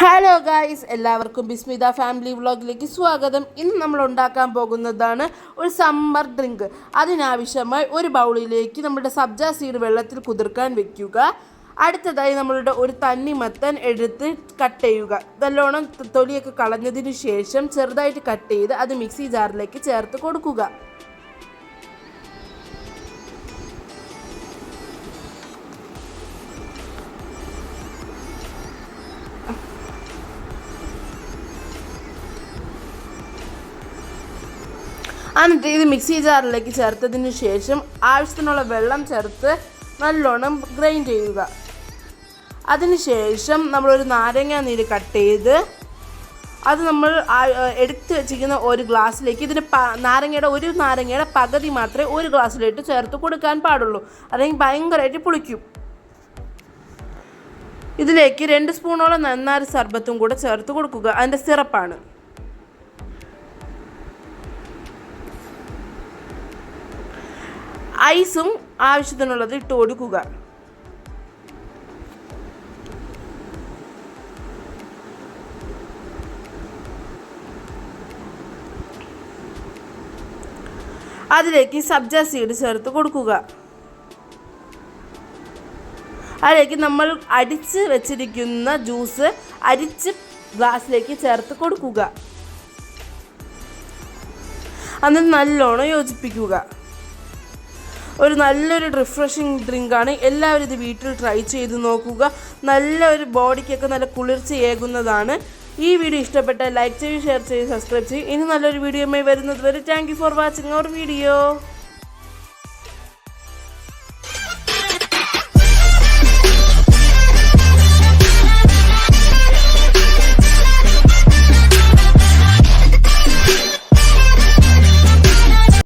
Hello guys എല്ലാവർക്കും Bismitha family വ്ളോഗിലേക്ക് സ്വാഗതം. ഇന്ന് നമ്മൾ ഉണ്ടാക്കാൻ പോകുന്നതാണ് ഒരു സമ്മർ ഡ്രിങ്ക്. അതിനാവശ്യമായി ഒരു ബൗളിലേക്ക് നമ്മുടെ സബ്ജ സീഡ് വെള്ളത്തിൽ കുതിർക്കാൻ വെക്കുക. അടുത്തതായി നമ്മളുടെ ഒരു തണ്ണിമത്തൻ എടുത്ത് കട്ട് ചെയ്യുക. നല്ലോണം തൊലിയൊക്കെ കളഞ്ഞതിന് ശേഷം ചെറുതായിട്ട് കട്ട് ചെയ്ത് അത് മിക്സി ജാറിലേക്ക് ചേർത്ത് കൊടുക്കുക. എന്നിട്ട് ഇത് മിക്സി ജാറിലേക്ക് ചേർത്തതിന് ശേഷം ആവശ്യത്തിനുള്ള വെള്ളം ചേർത്ത് നല്ലോണം ഗ്രൈൻഡ് ചെയ്യുക. അതിനുശേഷം നമ്മളൊരു നാരങ്ങ നീര് കട്ട് ചെയ്ത് അത് നമ്മൾ എടുത്ത് വെച്ചിരിക്കുന്ന ഒരു ഗ്ലാസ്സിലേക്ക് ഇതിന് നാരങ്ങയുടെ ഒരു നാരങ്ങയുടെ പകുതി മാത്രമേ ഒരു ഗ്ലാസ്സിലേക്ക് ചേർത്ത് കൊടുക്കാൻ പാടുള്ളൂ. അല്ലെങ്കിൽ ഭയങ്കരമായിട്ട് പുളിക്കും. ഇതിലേക്ക് രണ്ട് സ്പൂണോളം നന്നാരി സർബത്തും കൂടെ ചേർത്ത് കൊടുക്കുക. അതിന്റെ സിറപ്പാണ്. ഐസും ആവശ്യത്തിനുള്ളത് ഇട്ട് കൊടുക്കുക. അതിലേക്ക് സബ്ജ സീഡ് ചേർത്ത് കൊടുക്കുക. അതിലേക്ക് നമ്മൾ അടിച്ച് വെച്ചിരിക്കുന്ന ജ്യൂസ് അരിച്ച് ഗ്ലാസ്സിലേക്ക് ചേർത്ത് കൊടുക്കുക. അന്ന് നല്ലോണം യോജിപ്പിക്കുക. ഒരു നല്ലൊരു റിഫ്രഷിങ് ഡ്രിങ്കാണ് എല്ലാവരും ഇത് വീട്ടിൽ ട്രൈ ചെയ്ത് നോക്കുക. നല്ല ഒരു ബോഡിക്കൊക്കെ നല്ല കുളിർച്ചയേകുന്നതാണ് ഈ വീഡിയോ ഇഷ്ടപ്പെട്ട ലൈക്ക് ചെയ്യും ഷെയർ ചെയ്യും സബ്സ്ക്രൈബ് ചെയ്യും. ഇനി നല്ലൊരു വീഡിയോയുമായി വരുന്നത് വരെ thank for watching our video